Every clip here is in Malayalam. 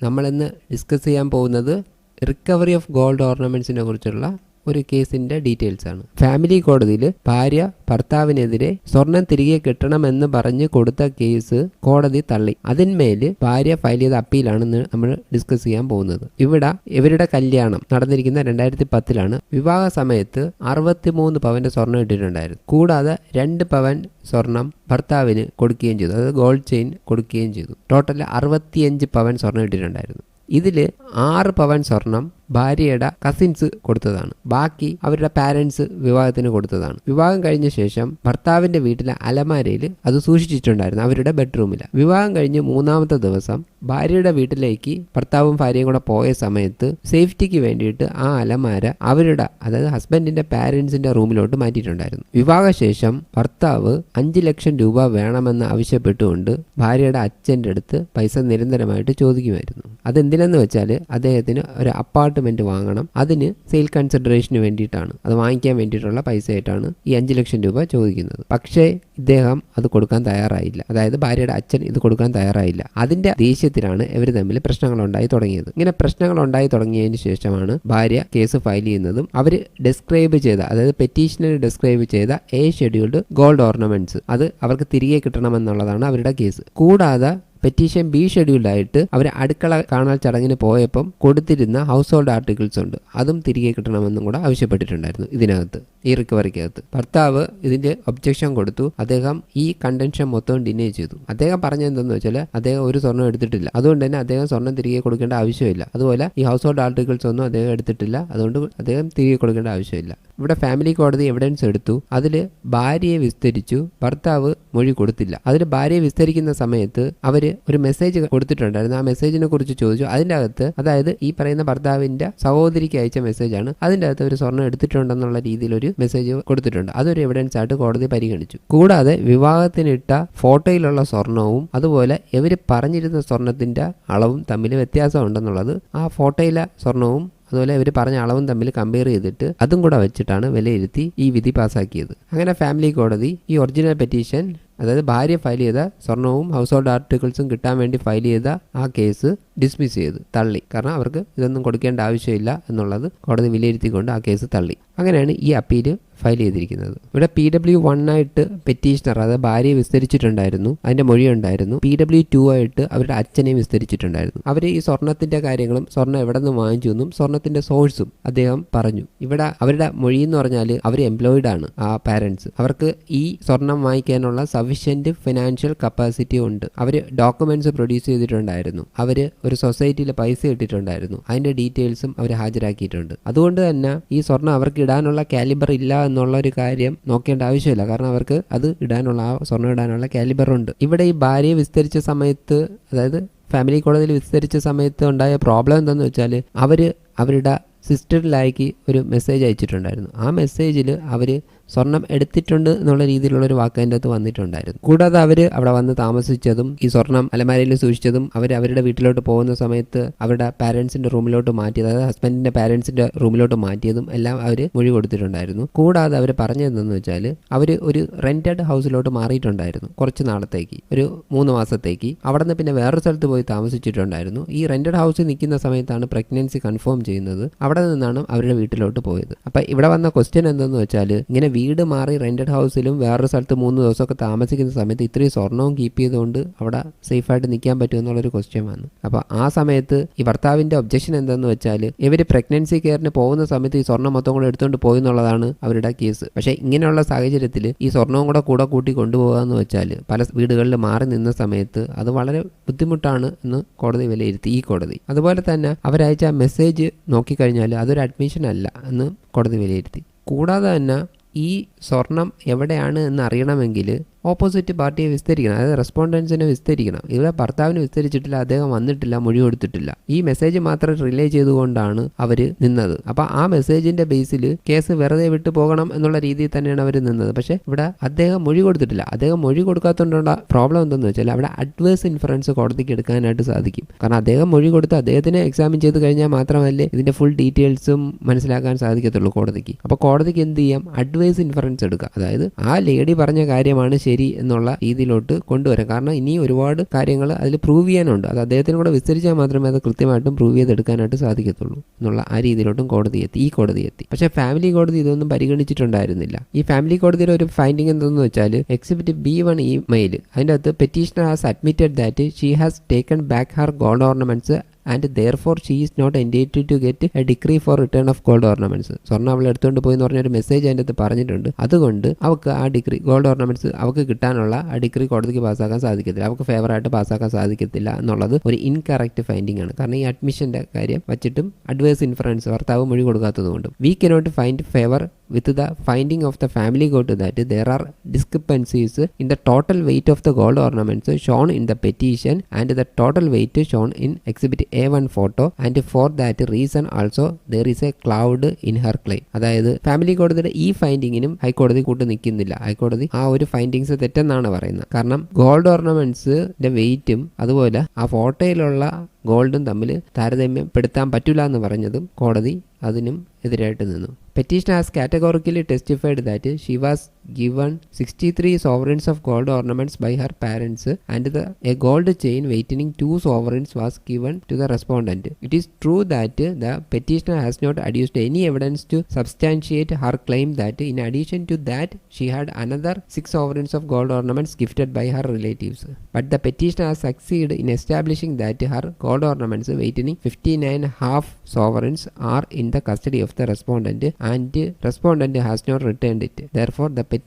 നമ്മളിന്ന് ഡിസ്കസ് ചെയ്യാൻ പോകുന്നത് റിക്കവറി ഓഫ് ഗോൾഡ് ഓർണമെന്റ്സിനെ കുറിച്ചുള്ള ഒരു കേസിന്റെ ഡീറ്റെയിൽസ് ആണ്. ഫാമിലി കോടതിയിൽ ഭാര്യ ഭർത്താവിനെതിരെ സ്വർണം തിരികെ കിട്ടണമെന്ന് പറഞ്ഞ് കൊടുത്ത കേസ് കോടതി തള്ളി. അതിന്മേൽ ഭാര്യ ഫയൽ ചെയ്ത അപ്പീലാണ് നമ്മൾ ഡിസ്കസ് ചെയ്യാൻ പോകുന്നത്. ഇവിടെ ഇവരുടെ കല്യാണം നടന്നിരിക്കുന്ന രണ്ടായിരത്തി പത്തിലാണ് വിവാഹ സമയത്ത് അറുപത്തിമൂന്ന് പവന്റെ സ്വർണം ഇട്ടിട്ടുണ്ടായിരുന്നു. കൂടാതെ രണ്ട് പവൻ സ്വർണം ഭർത്താവിന് കൊടുക്കുകയും ചെയ്തു. അതായത് ഗോൾഡ് ചെയിൻ കൊടുക്കുകയും ചെയ്തു. ടോട്ടൽ അറുപത്തിയഞ്ച് പവൻ സ്വർണം ഇട്ടിട്ടുണ്ടായിരുന്നു. ഇതിൽ ആറ് പവൻ സ്വർണം ഭാര്യയുടെ കസിൻസ് കൊടുത്തതാണ്. ബാക്കി അവരുടെ പാരൻസ് വിവാഹത്തിന് കൊടുത്തതാണ്. വിവാഹം കഴിഞ്ഞ ശേഷം ഭർത്താവിന്റെ വീട്ടിലെ അലമാരയിൽ അത് സൂക്ഷിച്ചിട്ടുണ്ടായിരുന്നു. അവരുടെ ബെഡ്റൂമിൽ വിവാഹം കഴിഞ്ഞ് മൂന്നാമത്തെ ദിവസം ഭാര്യയുടെ വീട്ടിലേക്ക് ഭർത്താവും ഭാര്യയും കൂടെ പോയ സമയത്ത് സേഫ്റ്റിക്ക് വേണ്ടിയിട്ട് ആ അലമാര അവരുടെ അതായത് ഹസ്ബൻഡിന്റെ പാരൻസിന്റെ റൂമിലോട്ട് മാറ്റിയിട്ടുണ്ടായിരുന്നു. വിവാഹശേഷം ഭർത്താവ് അഞ്ച് ലക്ഷം രൂപ വേണമെന്ന് ആവശ്യപ്പെട്ടുകൊണ്ട് ഭാര്യയുടെ അച്ഛന്റെ അടുത്ത് പൈസ നിരന്തരമായിട്ട് ചോദിക്കുമായിരുന്നു. അതെന്തിനെന്ന് വെച്ചാൽ അദ്ദേഹത്തിന് ഒരു അപ്പാർട്ട്മെന്റ് വാങ്ങണം. അതിന് സെയിൽ കൺസിഡറേഷന് വേണ്ടിയിട്ടാണ്. അത് വാങ്ങിക്കാൻ വേണ്ടിയിട്ടുള്ള പൈസയായിട്ടാണ് ഈ അഞ്ച് ലക്ഷം രൂപ ചോദിക്കുന്നത്. പക്ഷേ ഇദ്ദേഹം അത് കൊടുക്കാൻ തയ്യാറായില്ല. അതായത് ഭാര്യയുടെ അച്ഛൻ ഇത് കൊടുക്കാൻ തയ്യാറായില്ല. അതിന്റെ ദേഷ്യത്തിലാണ് ഇവർ തമ്മിൽ പ്രശ്നങ്ങൾ ഉണ്ടായി തുടങ്ങിയത്. ഇങ്ങനെ പ്രശ്നങ്ങൾ ഉണ്ടായി തുടങ്ങിയതിന് ശേഷമാണ് ഭാര്യ കേസ് ഫയൽ ചെയ്യുന്നതും അവർ ഡിസ്ക്രൈബ് ചെയ്ത അതായത് പെറ്റീഷനിൽ ഡിസ്ക്രൈബ് ചെയ്ത എ ഷെഡ്യൂൾഡ് ഗോൾഡ് ഓർണമെന്റ്സ് അത് അവർക്ക് തിരികെ കിട്ടണമെന്നുള്ളതാണ് അവരുടെ കേസ് കൂടാതെ പെറ്റീഷൻ ബി ഷെഡ്യൂൾഡായിട്ട് അവർ അടുക്കള കാണാൻ ചടങ്ങിന് പോയപ്പം കൊടുത്തിരുന്ന ഹൗസ് ഹോൾഡ് ആർട്ടിക്കിൾസ് ഉണ്ട്. അതും തിരികെ കിട്ടണമെന്നും കൂടെ ആവശ്യപ്പെട്ടിട്ടുണ്ടായിരുന്നു ഇതിനകത്ത് ഈ റിക്കവറിക്കകത്ത്. ഭർത്താവ് ഇതിന്റെ ഒബ്ജക്ഷൻ കൊടുത്തു. അദ്ദേഹം ഈ കണ്ടൻഷൻ മൊത്തം ഡിനേ ചെയ്തു. അദ്ദേഹം പറഞ്ഞെന്തെന്ന് വെച്ചാൽ അദ്ദേഹം ഒരു സ്വർണം എടുത്തിട്ടില്ല. അതുകൊണ്ട് തന്നെ അദ്ദേഹം സ്വർണം തിരികെ കൊടുക്കേണ്ട ആവശ്യമില്ല. അതുപോലെ ഈ ഹൗസ് ഹോൾഡ് ആർട്ടിക്കിൾസ് ഒന്നും അദ്ദേഹം എടുത്തിട്ടില്ല. അതുകൊണ്ട് അദ്ദേഹം തിരികെ കൊടുക്കേണ്ട ആവശ്യമില്ല. ഇവിടെ ഫാമിലി കോടതി എവിഡൻസ് എടുത്തു. അതിൽ ഭാര്യയെ വിസ്തരിച്ചു. ഭർത്താവ് മൊഴി കൊടുത്തില്ല. അതിന് ഭാര്യയെ വിസ്തരിക്കുന്ന സമയത്ത് അവർ ഒരു മെസ്സേജ് കൊടുത്തിട്ടുണ്ടായിരുന്നു. ആ മെസ്സേജിനെ കുറിച്ച് ചോദിച്ചു. അതിന്റെ അകത്ത് അതായത് ഈ പറയുന്ന ഭർത്താവിന്റെ സഹോദരിക്ക് അയച്ച മെസ്സേജാണ് അതിന്റെ അകത്ത് ഒരു സ്വർണം എടുത്തിട്ടുണ്ടെന്നുള്ള രീതിയിൽ ഒരു മെസ്സേജ് കൊടുത്തിട്ടുണ്ട്. അതൊരു എവിഡൻസ് ആയിട്ട് കോടതി പരിഗണിച്ചു. കൂടാതെ വിവാഹത്തിനിട്ട ഫോട്ടോയിലുള്ള സ്വർണവും അതുപോലെ ഇവർ പറഞ്ഞിരുന്ന സ്വർണത്തിന്റെ അളവും തമ്മിൽ വ്യത്യാസം ഉണ്ടെന്നുള്ളത് ആ ഫോട്ടോയിലെ സ്വർണവും അതുപോലെ ഇവർ പറഞ്ഞ അളവും തമ്മിൽ കമ്പയർ ചെയ്തിട്ട് അതും കൂടെ വെച്ചിട്ടാണ് വിലയിരുത്തി ഈ വിധി പാസാക്കിയത് അങ്ങനെ ഫാമിലി കോടതി ഈ ഒറിജിനൽ പെറ്റീഷൻ അതായത് ഭാര്യ ഫയൽ ചെയ്ത സ്വർണവും ഹൗസ് ഹോൾഡ് ആർട്ടിക്കിൾസും കിട്ടാൻ വേണ്ടി ഫയൽ ചെയ്ത ആ കേസ് ഡിസ്മിസ് ചെയ്ത് തള്ളി. കാരണം അവർക്ക് ഇതൊന്നും കൊടുക്കേണ്ട ആവശ്യമില്ല എന്നുള്ളത് കോടതി വിലയിരുത്തിക്കൊണ്ട് ആ കേസ് തള്ളി. അങ്ങനെയാണ് ഈ അപ്പീൽ ഫയൽ ചെയ്തിരിക്കുന്നത്. ഇവിടെ പി ഡബ്ല്യു വൺ ആയിട്ട് പെറ്റീഷണർ അതായത് ഭാര്യയെ വിസ്തരിച്ചിട്ടുണ്ടായിരുന്നു. അതിന്റെ മൊഴി ഉണ്ടായിരുന്നു പി ഡബ്ല്യു ടു ആയിട്ട് അവരുടെ അച്ഛനെയും വിസ്തരിച്ചിട്ടുണ്ടായിരുന്നു. അവർ ഈ സ്വർണത്തിന്റെ കാര്യങ്ങളും സ്വർണം എവിടെ നിന്ന് വാങ്ങിച്ചു എന്നും സ്വർണത്തിന്റെ സോഴ്സും അദ്ദേഹം പറഞ്ഞു. ഇവിടെ അവരുടെ മൊഴി എന്ന് പറഞ്ഞാൽ അവർ എംപ്ലോയിഡ് ആണ് ആ പാരന്റ്സ് അവർക്ക് ഈ സ്വർണം വാങ്ങിക്കാനുള്ള സഫീഷ്യന്റ് ഫിനാൻഷ്യൽ കപ്പാസിറ്റി ഉണ്ട്. അവർ ഡോക്യുമെന്റ്സ് പ്രൊഡ്യൂസ് ചെയ്തിട്ടുണ്ടായിരുന്നു. അവർ ഒരു സൊസൈറ്റിയിൽ പൈസ ഇട്ടിട്ടുണ്ടായിരുന്നു. അതിന്റെ ഡീറ്റെയിൽസും അവർ ഹാജരാക്കിയിട്ടുണ്ട്. അതുകൊണ്ട് തന്നെ ഈ സ്വർണം അവർക്ക് ഇടാനുള്ള കാലിബർ ഇല്ല എന്നുള്ള ഒരു കാര്യം നോക്കേണ്ട ആവശ്യമില്ല. കാരണം അവർക്ക് അത് ഇടാനുള്ള ആ സ്വർണം ഇടാനുള്ള കാലിബർ ഉണ്ട്. ഇവിടെ ഈ ഭാര്യയെ വിസ്തരിച്ച സമയത്ത് അതായത് ഫാമിലി കോളേജിൽ വിസ്തരിച്ച സമയത്ത് ഉണ്ടായ പ്രോബ്ലം എന്താണെന്ന് വെച്ചാൽ അവർ അവരുടെ സിസ്റ്ററിലായിക്ക് ഒരു മെസ്സേജ് അയച്ചിട്ടുണ്ടായിരുന്നു. ആ മെസ്സേജിൽ അവർ സ്വർണം എടുത്തിട്ടുണ്ട് എന്നുള്ള രീതിയിലുള്ള ഒരു വാക്ക് അതിന്റെ അകത്ത് വന്നിട്ടുണ്ടായിരുന്നു. കൂടാതെ അവർ അവിടെ വന്ന് താമസിച്ചതും ഈ സ്വർണം അലമാരയിൽ സൂക്ഷിച്ചതും അവർ അവരുടെ വീട്ടിലോട്ട് പോകുന്ന സമയത്ത് അവരുടെ പാരൻസിന്റെ റൂമിലോട്ട് മാറ്റിയത് അതായത് ഹസ്ബൻഡിന്റെ പാരൻസിന്റെ റൂമിലോട്ട് മാറ്റിയതും എല്ലാം അവർ മൊഴി കൊടുത്തിട്ടുണ്ടായിരുന്നു. കൂടാതെ അവർ പറഞ്ഞതെന്ന് വെച്ചാൽ അവർ ഒരു റെന്റഡ് ഹൗസിലോട്ട് മാറിയിട്ടുണ്ടായിരുന്നു കുറച്ച് നാളത്തേക്ക് ഒരു മൂന്ന് മാസത്തേക്ക്. അവിടെ നിന്ന് പിന്നെ വേറൊരു സ്ഥലത്ത് പോയി താമസിച്ചിട്ടുണ്ടായിരുന്നു. ഈ റെന്റഡ് ഹൗസിൽ നിൽക്കുന്ന സമയത്താണ് പ്രഗ്നൻസി കൺഫേം ചെയ്യുന്നത്. അവിടെ നിന്നാണ് അവരുടെ വീട്ടിലോട്ട് പോയത്. അപ്പം ഇവിടെ വന്ന ക്വസ്റ്റ്യൻ എന്തെന്ന് വെച്ചാൽ ഇങ്ങനെ വീട് മാറി റെന്റഡ് ഹൗസിലും വേറൊരു സ്ഥലത്ത് മൂന്ന് ദിവസമൊക്കെ താമസിക്കുന്ന സമയത്ത് ഇത്രയും സ്വർണവും കീപ്പ് ചെയ്തുകൊണ്ട് അവിടെ സേഫായിട്ട് നിൽക്കാൻ പറ്റും എന്നുള്ളൊരു ക്വസ്റ്റ്യൻ വന്നു. അപ്പോൾ ആ സമയത്ത് ഈ ഭർത്താവിന്റെ ഒബ്ജക്ഷൻ എന്തെന്ന് വെച്ചാൽ ഇവർ പ്രഗ്നൻസി കെയറിന് പോകുന്ന സമയത്ത് ഈ സ്വർണം മൊത്തം കൂടെ എടുത്തുകൊണ്ട് പോയി എന്നുള്ളതാണ് അവരുടെ കേസ് പക്ഷേ ഇങ്ങനെയുള്ള സാഹചര്യത്തിൽ ഈ സ്വർണവും കൂടെ കൂടെ കൂട്ടി കൊണ്ടുപോകുക എന്ന് വെച്ചാൽ പല വീടുകളിൽ മാറി നിന്ന സമയത്ത് അത് വളരെ ബുദ്ധിമുട്ടാണ് എന്ന് കോടതി വിലയിരുത്തി. ഈ കോടതി. അതുപോലെ തന്നെ അവരയച്ച മെസ്സേജ് നോക്കിക്കഴിഞ്ഞാൽ അതൊരു അഡ്മിഷൻ അല്ല എന്ന് കോടതി വിലയിരുത്തി. കൂടാതെ തന്നെ ഈ സ്വർണം എവിടെയാണ് എന്ന് അറിയണമെങ്കിൽ ഓപ്പോസിറ്റ് പാർട്ടിയെ വിസ്തരിക്കണം. അതായത് റെസ്പോണ്ടൻസിനെ വിസ്തരിക്കണം. ഇവിടെ ഭർത്താവിന് വിസ്തരിച്ചിട്ടില്ല അദ്ദേഹം വന്നിട്ടില്ല മൊഴി കൊടുത്തിട്ടില്ല. ഈ മെസ്സേജ് മാത്രം റിലേ ചെയ്തുകൊണ്ടാണ് അവർ നിന്നത്. അപ്പോൾ ആ മെസ്സേജിന്റെ ബേസിൽ കേസ് വെറുതെ വിട്ടു പോകണം എന്നുള്ള രീതിയിൽ തന്നെയാണ് അവർ നിന്നത്. പക്ഷേ ഇവിടെ അദ്ദേഹം മൊഴി കൊടുത്തിട്ടില്ല. അദ്ദേഹം മൊഴി കൊടുക്കാത്തതുകൊണ്ടുള്ള പ്രോബ്ലം എന്തെന്ന് വെച്ചാൽ അവിടെ അഡ്വേഴ്സ് ഇൻഫറൻസ് കോടതിക്ക് എടുക്കാനായിട്ട് സാധിക്കും. കാരണം അദ്ദേഹം മൊഴി കൊടുത്ത് അദ്ദേഹത്തിനെ എക്സാമിൻ ചെയ്ത് കഴിഞ്ഞാൽ മാത്രമല്ലേ ഇതിന്റെ ഫുൾ ഡീറ്റെയിൽസും മനസ്സിലാക്കാൻ സാധിക്കത്തുള്ളൂ കോടതിക്ക്. അപ്പോൾ കോടതിക്ക് എന്ത് ചെയ്യാം? അഡ്വൈസ് ഇൻഫറൻസ് എടുക്കുക അതായത് ആ ലേഡി പറഞ്ഞ കാര്യമാണ് ശരി എന്നുള്ള രീതിയിലോട്ട് കൊണ്ടുവരാം. കാരണം ഇനി ഒരുപാട് കാര്യങ്ങൾ അതിൽ പ്രൂവ് ചെയ്യാനുണ്ട്. അത് അദ്ദേഹത്തിന് കൂടെ വിസ്തരിച്ചാൽ മാത്രമേ അത് കൃത്യമായിട്ടും പ്രൂവ് ചെയ്തെടുക്കാനായിട്ട് സാധിക്കത്തുള്ളൂ എന്നുള്ള ആ രീതിയിലോട്ടും കോടതി എത്തി ഈ കോടതി എത്തി. പക്ഷേ ഫാമിലി കോടതി ഇതൊന്നും പരിഗണിച്ചിട്ടുണ്ടായിരുന്നില്ല. ഈ ഫാമിലി കോടതിയുടെ ഒരു ഫൈൻഡിങ് എന്തെന്ന് വെച്ചാൽ exhibit B one email അതിന്റെ അകത്ത് petitioner has admitted that she has taken back her gold ornaments and therefore she is not entitled to get a decree for return of gold ornaments സ്വർണം അവൾ എടുത്തുകൊണ്ട് പോയി എന്ന് പറഞ്ഞൊരു മെസ്സേജ് അതിന്റെ അകത്ത് പറഞ്ഞിട്ടുണ്ട്. അതുകൊണ്ട് അവൾക്ക് ആ ഡിഗ്രി ഗോൾഡ് ഓർണമെന്റ്സ് അവൾക്ക് കിട്ടാനുള്ള ആ ഡിഗ്രി കോടതിക്ക് പാസ്സാക്കാൻ സാധിക്കത്തില്ല. അവൾക്ക് ഫേവറായിട്ട് പാസ്സാക്കാൻ സാധിക്കത്തില്ല എന്നുള്ളത് ഒരു ഇൻകറക്റ്റ് ഫൈൻഡിംഗ് ആണ്. കാരണം ഈ അഡ്മിഷന്റെ കാര്യം വച്ചിട്ടും അഡ്വേഴ്സ് ഇൻഫറൻസ് ഭർത്താവ് മൊഴി കൊടുക്കാത്തതുകൊണ്ടും we cannot find favour with the finding of the family court that. There are discrepancies in the total weight of the gold ornaments shown in the petition and the total weight shown in exhibit A1 photo and for that reason also there is a cloud in her claim അതായത് ഫാമിലി കോടതിയുടെ ഈ ഫൈൻഡിങ്ങിനും ഹൈക്കോടതി കൂട്ട് നിൽക്കുന്നില്ല. ഹൈക്കോടതി ആ ഒരു ഫൈൻഡിങ്സ് തെറ്റെന്നാണ് പറയുന്നത്. കാരണം ഗോൾഡ് ഓർണമെന്റ്സിന്റെ വെയിറ്റും അതുപോലെ ആ ഫോട്ടോയിലുള്ള ഗോൾഡും തമ്മിൽ താരതമ്യപ്പെടുത്താൻ പറ്റില്ല എന്ന് പറഞ്ഞതും കോടതി അതിനും എതിരായിട്ട് നിന്നു. Petition has categorically testified that she was given 63 sovereigns of gold ornaments by her parents and the, a gold chain weighing 2 sovereigns was given to the respondent. It is true that the petitioner has not adduced any evidence to substantiate her claim that in addition to that she had another 6 sovereigns of gold ornaments gifted by her relatives. But the petitioner has succeeded in establishing that her gold ornaments weighing 59 half sovereigns are in the custody of the respondent and respondent has not returned it. Therefore, the petitioner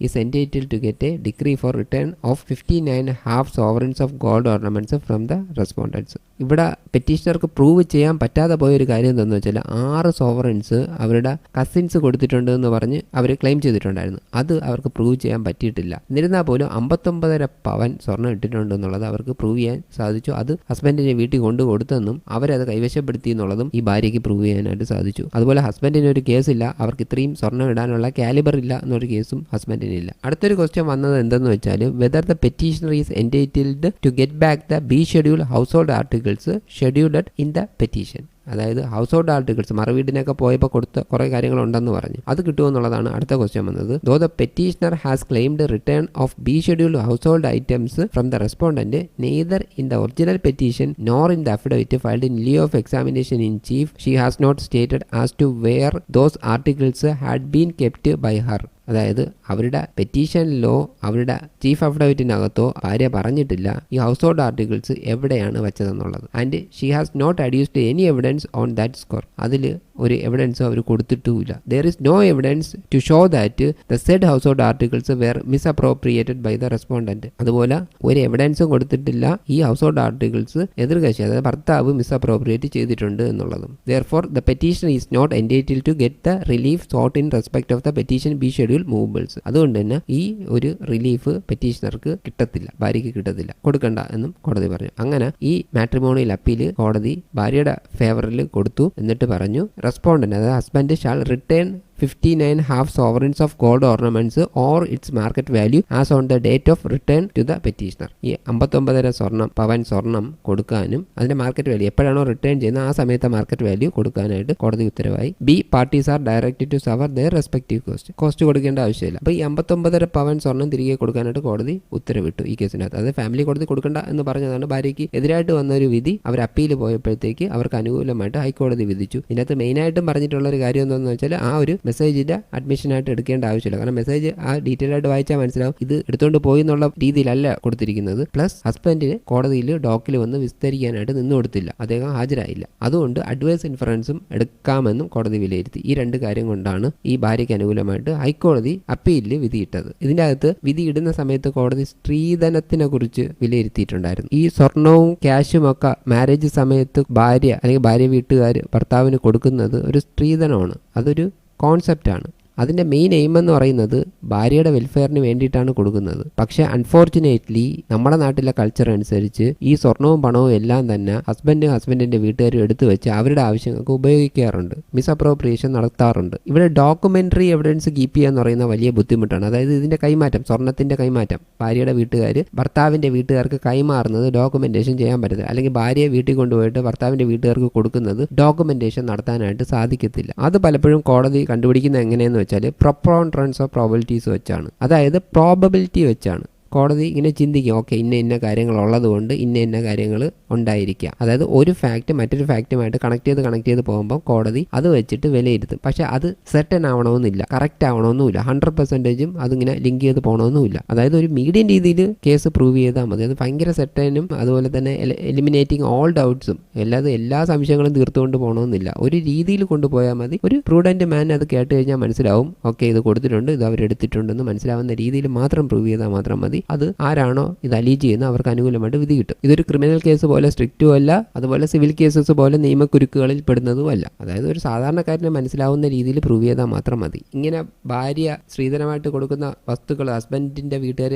is entitled to get a decree for return of 59 half sovereigns of gold ornaments from the respondents. ഇവിടെ പെറ്റീഷണർക്ക് പ്രൂവ് ചെയ്യാൻ പറ്റാതെ പോയ ഒരു കാര്യം എന്താണെന്ന് വെച്ചാൽ ആറ് സോവറൻസ് അവരുടെ കസിൻസ് കൊടുത്തിട്ടുണ്ട് എന്ന് പറഞ്ഞ് അവർ ക്ലെയിം ചെയ്തിട്ടുണ്ടായിരുന്നു. അത് അവർക്ക് പ്രൂവ് ചെയ്യാൻ പറ്റിയിട്ടില്ല. എന്നിരുന്നാൽ പോലും അമ്പത്തൊമ്പതര പവൻ സ്വർണം ഇട്ടിട്ടുണ്ട് എന്നുള്ളത് അവർക്ക് പ്രൂവ് ചെയ്യാൻ സാധിച്ചു. അത് ഹസ്ബൻഡിനെ വീട്ടിൽ കൊണ്ടു കൊടുത്തെന്നും അവരത് കൈവശപ്പെടുത്തി എന്നുള്ളതും ഈ ഭാര്യയ്ക്ക് പ്രൂവ് ചെയ്യാനായിട്ട് സാധിച്ചു. അതുപോലെ ഹസ്ബൻഡിന് ഒരു കേസില്ല അവർക്ക് ഇത്രയും സ്വർണം ഇടാനുള്ള കാലിബർ ഇല്ല എന്നൊരു കേസും ഹസ്ബൻഡിനില്ല അടുത്തൊരു ക്വസ്റ്റ്യൻ വന്നത് എന്തെന്ന് വെച്ചാൽ whether the petitioner is entitled to get back the B schedule household articles scheduled in the petition അതായത് ഹൗസ് ഹോൾഡ് ആർട്ടിക്കിൾസ് മറുവീടിനൊക്കെ പോയപ്പോൾ കൊടുത്ത കുറേ കാര്യങ്ങളുണ്ടെന്ന് പറഞ്ഞു. അത് കിട്ടുമെന്നുള്ളതാണ് അടുത്ത ക്വസ്റ്റ്യൻ വന്നത്. Though the petitioner has claimed return of B scheduled household items from the respondent neither in the original petition nor in the affidavit filed in lieu of examination in chief she has not stated as to where those articles had been kept by her അതായത് അവരുടെ പെറ്റീഷനിലോ അവരുടെ ചീഫ് അഫിഡവിറ്റിനകത്തോ ആരെ പറഞ്ഞിട്ടില്ല ഈ ഹൗസ് ഹോൾഡ് ആർട്ടിക്കിൾസ് എവിടെയാണ് വെച്ചതെന്നുള്ളത്. And she has not adduced any evidence on that score അതിൽ ഒരു എവിഡൻസും അവർ കൊടുത്തിട്ടുമില്ല. There is no evidence to show that the said household articles were misappropriated by the respondent അതുപോലെ ഒരു എവിഡൻസും കൊടുത്തിട്ടില്ല ഈ ഹൗസ് ഹോൾഡ് ആർട്ടിക്കിൾസ് എതിർകക്ഷി അതായത് ഭർത്താവ് മിസ് അപ്രോപ്രിയേറ്റ് ചെയ്തിട്ടുണ്ട് എന്നുള്ളതും. Therefore the petition is not entitled to get the relief sought in respect of the petition B schedule movables അതുകൊണ്ട് തന്നെ ഈ ഒരു റിലീഫ് പെറ്റീഷണർക്ക് കിട്ടത്തില്ല ഭാര്യയ്ക്ക് കിട്ടത്തില്ല. കൊടുക്കണ്ട എന്നും കോടതി പറഞ്ഞു. അങ്ങനെ ഈ മാട്രിമോണിയൽ അപ്പീൽ കോടതി ഭാര്യയുടെ ഫേവറിൽ കൊടുത്തു എന്നിട്ട് പറഞ്ഞു റെസ്പോണ്ടന്റ് അതായത് husband shall return fifty nine half sovereigns of gold ornaments or its market value as on the date of return to the petitioner ഈ അമ്പത്തൊമ്പതര സ്വർണം പവൻ സ്വർണം കൊടുക്കാനും അതിന്റെ മാർക്കറ്റ് വാല്യൂ എപ്പോഴാണോ റിട്ടേൺ ചെയ്യുന്നത് ആ സമയത്തെ മാർക്കറ്റ് വാല്യൂ കൊടുക്കാനായിട്ട് കോടതി ഉത്തരവായി. Be parties are direct to suffer their respective cost cost കൊടുക്കേണ്ട ആവശ്യമില്ല. അപ്പോൾ ഈ അമ്പത്തൊമ്പതര പവൻ സ്വർണം തിരികെ കൊടുക്കാനായിട്ട് കോടതി ഉത്തരവിട്ടു ഈ കേസിനകത്ത് അത് ഫാമിലി കോടതി കൊടുക്കണ്ട എന്ന് പറഞ്ഞതാണ് ഭാര്യയ്ക്ക് എതിരായിട്ട് വന്ന ഒരു വിധി. അവർ അപ്പീൽ പോയപ്പോഴത്തേക്ക് അവർക്ക് അനുകൂലമായിട്ട് ഹൈക്കോടതി വിധിച്ചു. ഇതിനകത്ത് മെയിനായിട്ടും പറഞ്ഞിട്ടുള്ള ഒരു കാര്യം എന്താണെന്ന് വെച്ചാൽ ആ ഒരു മെസ്സേജിന്റെ അഡ്മിഷനായിട്ട് എടുക്കേണ്ട ആവശ്യമില്ല. കാരണം മെസ്സേജ് ആ ഡീറ്റെയിൽ ആയിട്ട് വായിച്ചാൽ മനസ്സിലാവും. ഇത് എടുത്തുകൊണ്ട് പോയി എന്നുള്ള രീതിയിലല്ല കൊടുത്തിരിക്കുന്നത്. പ്ലസ് ഹസ്ബൻഡിന് കോടതിയിൽ ഡോക്കിൽ വന്ന് വിസ്തരിക്കാനായിട്ട് നിന്ന് കൊടുത്തില്ല. അദ്ദേഹം ഹാജരായില്ല. അതുകൊണ്ട് അഡ്വൈസ് ഇൻഫറൻസും എടുക്കാമെന്നും കോടതി വിലയിരുത്തി. ഈ രണ്ട് കാര്യം കൊണ്ടാണ് ഈ ഭാര്യയ്ക്ക് അനുകൂലമായിട്ട് ഹൈക്കോടതി അപ്പീലിൽ വിധിയിട്ടത്. ഇതിന്റെ അകത്ത് വിധി ഇടുന്ന സമയത്ത് കോടതി സ്ത്രീധനത്തിനെ കുറിച്ച് വിലയിരുത്തിയിട്ടുണ്ടായിരുന്നു. ഈ സ്വർണവും ക്യാഷും ഒക്കെ മാരേജ് സമയത്ത് ഭാര്യ അല്ലെങ്കിൽ ഭാര്യ വീട്ടുകാർ ഭർത്താവിന് കൊടുക്കുന്നത് ഒരു സ്ത്രീധനമാണ്. അതൊരു കോൺസെപ്റ്റാണ് അതിന്റെ മെയിൻ എയിം എന്ന് പറയുന്നത് ഭാര്യയുടെ വെൽഫെയറിന് വേണ്ടിയിട്ടാണ് കൊടുക്കുന്നത്. പക്ഷെ അൺഫോർച്ചുനേറ്റ്ലി നമ്മുടെ നാട്ടിലെ കൾച്ചർ അനുസരിച്ച് ഈ സ്വർണവും പണവും എല്ലാം തന്നെ ഹസ്ബൻഡും ഹസ്ബൻഡിന്റെ വീട്ടുകാരും എടുത്തു വെച്ച് അവരുടെ ആവശ്യങ്ങൾക്ക് ഉപയോഗിക്കാറുണ്ട്. മിസ് അപ്രോപ്രിയേഷൻ നടത്താറുണ്ട്. ഇവിടെ ഡോക്യുമെന്ററി എവിഡൻസ് കീപ്പ് ചെയ്യുക എന്ന് പറയുന്ന വലിയ ബുദ്ധിമുട്ടാണ്. അതായത് ഇതിന്റെ കൈമാറ്റം സ്വർണത്തിന്റെ കൈമാറ്റം. ഭാര്യയുടെ വീട്ടുകാർ ഭർത്താവിന്റെ വീട്ടുകാർക്ക് കൈമാറുന്നത് ഡോക്യുമെന്റേഷൻ ചെയ്യാൻ പറ്റത്തില്ല. അല്ലെങ്കിൽ ഭാര്യയെ വീട്ടിൽ കൊണ്ടുപോയിട്ട് ഭർത്താവിന്റെ വീട്ടുകാർക്ക് കൊടുക്കുന്നത് ഡോക്യുമെന്റേഷൻ നടത്താനായിട്ട് സാധിക്കത്തില്ല. അത് പലപ്പോഴും കോടതി കണ്ടുപിടിക്കുന്നത് എങ്ങനെയെന്ന് വെച്ചാൽ പ്രൊപ്രോൺട്രൻസ് ഓഫ് പ്രോബിലിറ്റീസ് വെച്ചാണ്. അതായത് പ്രോബബിലിറ്റി വെച്ചാണ്. കോടതി ഇങ്ങനെ ചിന്തിക്കും. ഓക്കെ ഇന്ന ഇന്ന കാര്യങ്ങൾ ഉള്ളതുകൊണ്ട് ഇന്ന ഇന്ന കാര്യങ്ങൾ ഉണ്ടായിരിക്കാം. അതായത് ഒരു ഫാക്റ്റ് മറ്റൊരു ഫാക്റ്റുമായിട്ട് കണക്ട് ചെയ്ത് കണക്ട് ചെയ്ത് പോകുമ്പോൾ കോടതി അത് വെച്ചിട്ട് വിലയിരുത്തും. പക്ഷെ അത് സെർട്ടൻ ആവണമെന്നില്ല. കറക്റ്റ് ആവണമെന്നുമില്ല. ഹൺഡ്രഡ് പെർസെന്റേജും അതിങ്ങനെ ലിങ്ക് ചെയ്ത് പോകണമെന്നുമില്ല. അതായത് ഒരു മീഡിയം രീതിയിൽ കേസ് പ്രൂവ് ചെയ്താൽ മതി. അത് ഭയങ്കര സെർട്ടനും അതുപോലെ തന്നെ എലിമിനേറ്റിംഗ് ഓൾ ഡൗട്ട്സും അല്ലാതെ എല്ലാ സംശയങ്ങളും തീർത്തുകൊണ്ട് പോകണമെന്നില്ല. ഒരു രീതിയിൽ കൊണ്ടുപോയാൽ മതി. ഒരു പ്രൂഡന്റ് മാൻ അത് കേട്ട് കഴിഞ്ഞാൽ മനസ്സിലാവും. ഓക്കെ ഇത് കൊടുത്തിട്ടുണ്ട് ഇത് അവരെടുത്തിട്ടുണ്ടെന്ന് മനസ്സിലാവുന്ന രീതിയിൽ മാത്രം പ്രൂവ് ചെയ്താൽ മാത്രം മതി. അത് ആരാണോ ഇത് അലീജ് ചെയ്യുന്ന അവർക്ക് അനുകൂലമായിട്ട് വിധി കിട്ടും. ഇതൊരു ക്രിമിനൽ കേസ് പോലെ സ്ട്രിക്റ്റും അല്ല അതുപോലെ സിവിൽ കേസസ് പോലെ നിയമക്കുരുക്കുകളിൽ പെടുന്നതും അല്ല. അതായത് ഒരു സാധാരണക്കാരനെ മനസ്സിലാവുന്ന രീതിയിൽ പ്രൂവ് ചെയ്താൽ മാത്രം മതി. ഇങ്ങനെ ഭാര്യ സ്ത്രീധനമായിട്ട് കൊടുക്കുന്ന വസ്തുക്കൾ ഹസ്ബൻഡിന്റെ വീട്ടുകാർ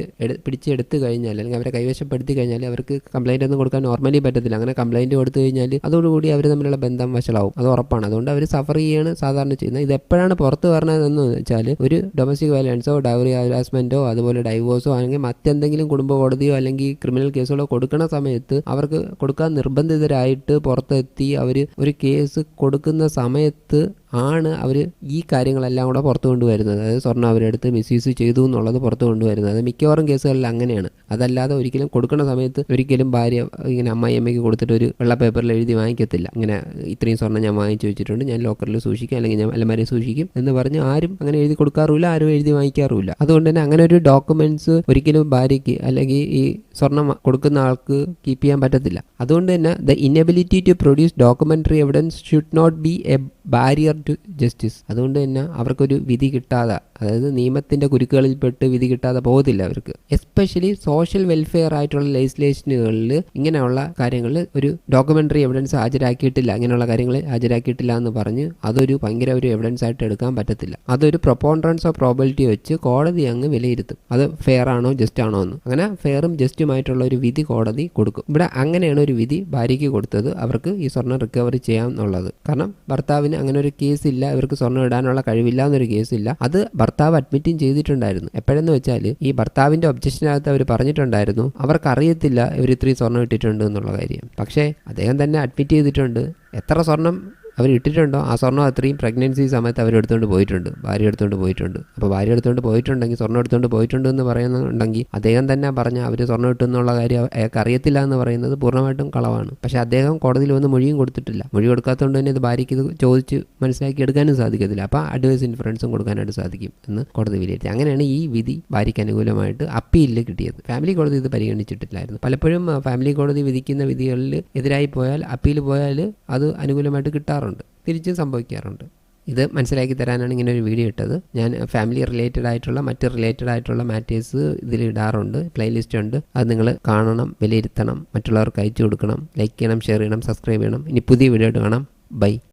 പിടിച്ചെടുത്തു കഴിഞ്ഞാൽ അല്ലെങ്കിൽ അവരെ കൈവശപ്പെടുത്തി കഴിഞ്ഞാൽ അവർക്ക് കംപ്ലൈന്റ് ഒന്നും കൊടുക്കാൻ നോർമലി പറ്റത്തില്ല. അങ്ങനെ കംപ്ലൈന്റ് കൊടുത്തു കഴിഞ്ഞാൽ അതോടുകൂടി അവർ തമ്മിലുള്ള ബന്ധം വഷളാവും. അത് ഉറപ്പാണ്. അതുകൊണ്ട് അവർ സഫർ ചെയ്യാണ് സാധാരണ ചെയ്യുന്നത്. ഇത് എപ്പോഴാണ് പുറത്ത് പറഞ്ഞതെന്ന് വെച്ചാൽ ഒരു ഡൊമസ്റ്റിക് വയലൻസോ ഡൗറി ഹരാസ്മെന്റോ അതുപോലെ ഡൈവോഴ്സോ അല്ലെങ്കിൽ മറ്റെന്തെങ്കിലും കുടുംബ കോടതിയോ അല്ലെങ്കിൽ ക്രിമിനൽ കേസുകളോ കൊടുക്കുന്ന സമയത്ത് അവർക്ക് കൊടുക്കാൻ നിർബന്ധിതരായിട്ട് പുറത്തെത്തി അവർ ഒരു കേസ് കൊടുക്കുന്ന സമയത്ത് ആണ് അവർ ഈ കാര്യങ്ങളെല്ലാം കൂടെ പുറത്തു കൊണ്ടുവരുന്നത്. അതായത് സ്വർണം അവരെടുത്ത് മിസ്യൂസ് ചെയ്തു എന്നുള്ളത് പുറത്തു കൊണ്ടുവരുന്നത്. മിക്കവാറും കേസുകളിൽ അങ്ങനെയാണ്. അതല്ലാതെ ഒരിക്കലും കൊടുക്കുന്ന സമയത്ത് ഒരിക്കലും ഭാര്യ ഇങ്ങനെ അമ്മായി അമ്മയ്ക്ക് കൊടുത്തിട്ട് ഒരു വെള്ള പേപ്പറിൽ എഴുതി വാങ്ങിക്കത്തില്ല. ഇങ്ങനെ ഇത്രയും സ്വർണം ഞാൻ വാങ്ങിച്ചു വെച്ചിട്ടുണ്ട്. ഞാൻ ലോക്കറിൽ സൂക്ഷിക്കും അല്ലെങ്കിൽ ഞാൻ അലമാരി സൂക്ഷിക്കും എന്ന് പറഞ്ഞ് ആരും അങ്ങനെ എഴുതി കൊടുക്കാറുമില്ല ആരും എഴുതി വാങ്ങിക്കാറുമില്ല. അതുകൊണ്ട് തന്നെ അങ്ങനെ ഒരു ഡോക്യുമെന്റ്സ് ഒരിക്കലും ഭാര്യയ്ക്ക് അല്ലെങ്കിൽ ഈ സ്വർണം കൊടുക്കുന്ന ആൾക്ക് കീപ്പ് ചെയ്യാൻ പറ്റത്തില്ല. അതുകൊണ്ട് തന്നെ the inability to produce documentary evidence should not be a barrier to justice അതുകൊണ്ട് തന്നെ അവർക്കൊരു വിധി കിട്ടാതെ അതായത് നിയമത്തിന്റെ കുരുക്കുകളിൽപ്പെട്ട് വിധി കിട്ടാതെ പോകത്തില്ല അവർക്ക്. എസ്പെഷ്യലി സോഷ്യൽ വെൽഫെയർ ആയിട്ടുള്ള ലെജിസ്ലേഷനുകളിൽ ഇങ്ങനെയുള്ള കാര്യങ്ങളിൽ ഒരു ഡോക്യുമെന്ററി എവിഡൻസ് ഹാജരാക്കിയിട്ടില്ല. ഇങ്ങനെയുള്ള കാര്യങ്ങൾ ഹാജരാക്കിയിട്ടില്ല എന്ന് പറഞ്ഞ് അതൊരു ഭയങ്കര ഒരു എവിഡൻസ് ആയിട്ട് എടുക്കാൻ പറ്റത്തില്ല. അതൊരു പ്രൊപ്പോണ്ടൻസ് ഓഫ് പ്രോബിലിറ്റി വെച്ച് കോടതി അങ്ങ് വിലയിരുത്തും. അത് ഫെയർ ആണോ ജസ്റ്റ് ആണോ എന്ന്. അങ്ങനെ ഫെയറും ജസ്റ്റുമായിട്ടുള്ള ഒരു വിധി കോടതി കൊടുക്കും. ഇവിടെ അങ്ങനെയാണ് ഒരു വിധി ഭാര്യയ്ക്ക് കൊടുത്തത്. അവർക്ക് ഈ സ്വർണം റിക്കവറി ചെയ്യാം എന്നുള്ളത്. കാരണം ഭർത്താവിന് അങ്ങനെ ഒരു കേസ് ഇല്ല. ഇവർക്ക് സ്വർണം ഇടാനുള്ള കഴിവില്ല എന്നൊരു കേസില്ല അത് ഭർത്താവ് അഡ്മിറ്റും ചെയ്തിട്ടുണ്ടായിരുന്നു. എപ്പോഴെന്ന് വെച്ചാൽ ഈ ഭർത്താവിന്റെ ഒബ്ജക്ഷനകത്ത് അവർ പറഞ്ഞിട്ടുണ്ടായിരുന്നു അവർക്ക് അറിയത്തില്ല ഇവർ ഇത്രയും സ്വർണം ഇട്ടിട്ടുണ്ട് എന്നുള്ള കാര്യം. പക്ഷേ അദ്ദേഹം തന്നെ അഡ്മിറ്റ് ചെയ്തിട്ടുണ്ട്. എത്ര സ്വർണം അവർ ഇട്ടിട്ടുണ്ടോ ആ സ്വർണം അത്രയും പ്രഗ്നൻസി സമയത്ത് അവർ എടുത്തുകൊണ്ട് പോയിട്ടുണ്ട്. ഭാര്യ എടുത്തുകൊണ്ട് പോയിട്ടുണ്ട്. അപ്പോൾ ഭാര്യ എടുത്തുകൊണ്ട് പോയിട്ടുണ്ടെങ്കിൽ സ്വർണം എടുത്തുകൊണ്ട് പോയിട്ടുണ്ട് എന്ന് പറയുന്നുണ്ടെങ്കിൽ അദ്ദേഹം തന്നെ പറഞ്ഞ അവർ സ്വർണം ഇട്ടു എന്നുള്ള കാര്യം അയാൾക്ക് അറിയത്തില്ല എന്ന് പറയുന്നത് പൂർണമായിട്ടും കളവാണ്. പക്ഷേ അദ്ദേഹം കോടതിയിൽ വന്ന് മൊഴിയും കൊടുത്തിട്ടില്ല. മൊഴി കൊടുക്കാത്തതുകൊണ്ട് തന്നെ ഇത് ഭാര്യയ്ക്ക് ഇത് ചോദിച്ച് മനസ്സിലാക്കി എടുക്കാനും സാധിക്കത്തില്ല. അപ്പോൾ അഡ്വൈസ് ഇൻഫറൻസും കൊടുക്കാനായിട്ട് സാധിക്കും എന്ന് കോടതി വിലയിരുത്തി. അങ്ങനെയാണ് ഈ വിധി ഭാര്യയ്ക്ക് അനുകൂലമായിട്ട് അപ്പീലിൽ കിട്ടിയത്. ഫാമിലി കോടതി ഇത് പരിഗണിച്ചിട്ടില്ലായിരുന്നു. പലപ്പോഴും ഫാമിലി കോടതി വിധിക്കുന്ന വിധികളിൽ എതിരായി പോയാൽ അപ്പീൽ പോയാൽ അത് അനുകൂലമായിട്ട് കിട്ടാറുണ്ട്. തിരിച്ചും സംഭവിക്കാറുണ്ട്. ഇത് മനസ്സിലാക്കി തരാനാണ് ഇങ്ങനെ ഒരു വീഡിയോ ഇട്ടത്. ഞാൻ ഫാമിലി റിലേറ്റഡ് ആയിട്ടുള്ള മറ്റ് റിലേറ്റഡ് ആയിട്ടുള്ള മാറ്റേഴ്സ് ഇതിൽ ഇടാറുണ്ട് പ്ലേലിസ്റ്റ് ഉണ്ട്. അത് നിങ്ങൾ കാണണം വിലയിരുത്തണം മറ്റുള്ളവർക്ക് അയച്ചു കൊടുക്കണം ലൈക്ക് ചെയ്യണം ഷെയർ ചെയ്യണം സബ്സ്ക്രൈബ് ചെയ്യണം. ഇനി പുതിയ വീഡിയോ ആയിട്ട് കാണാം. ബൈ